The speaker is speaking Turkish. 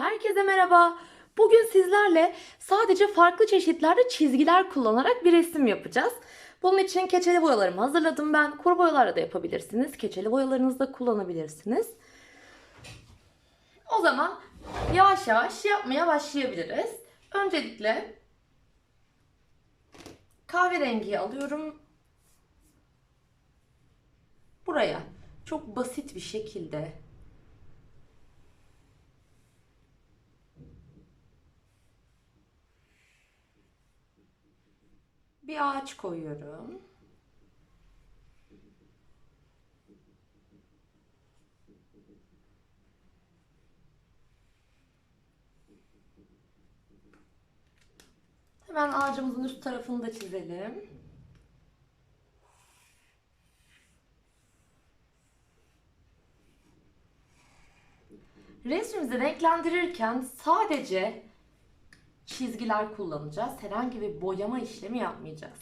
Herkese merhaba. Bugün sizlerle sadece farklı çeşitlerde çizgiler kullanarak bir resim yapacağız. Bunun için keçeli boyalarımı hazırladım ben. Kuru boyalarla da yapabilirsiniz. Keçeli boyalarınızı da kullanabilirsiniz. O zaman yavaş yavaş yapmaya başlayabiliriz. Öncelikle kahverengiyi alıyorum. Buraya çok basit bir şekilde bir ağaç koyuyorum. Hemen ağacımızın üst tarafını da çizelim. Resmimizi renklendirirken sadece çizgiler kullanacağız. Herhangi bir boyama işlemi yapmayacağız.